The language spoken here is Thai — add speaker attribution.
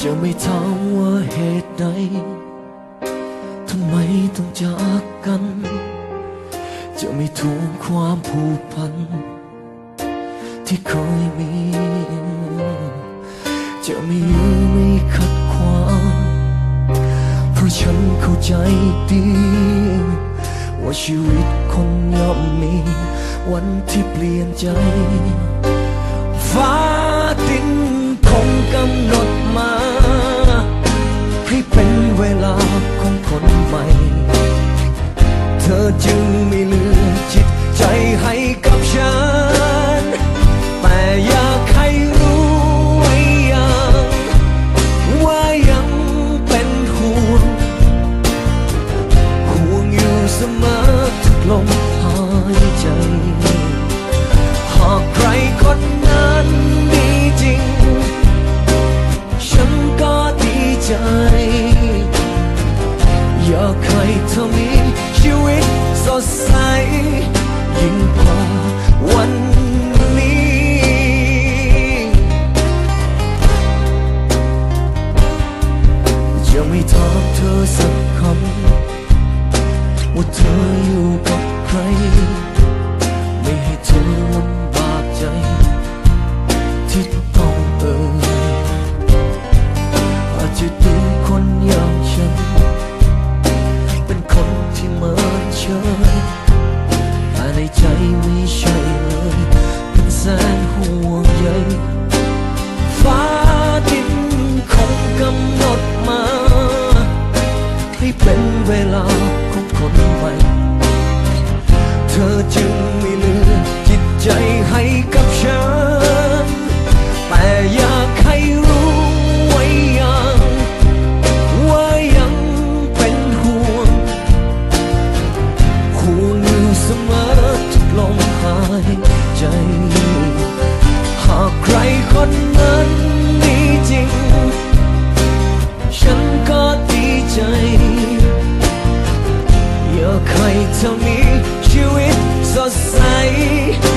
Speaker 1: จะไม่ถามว่าเหตุใดทำไมต้องจากกัน จะไม่ทวงความผูกพัน ที่เคยมี จะไม่ยื้อไม่ขัดขวางเพราะฉันเข้าใจดี ว่าชีวิตคนย่อมมี วันที่เปลี่ยนใจฟ้าดิน ให้เป็นเวลาของคนใหม่ เธอจึงไม่ só sai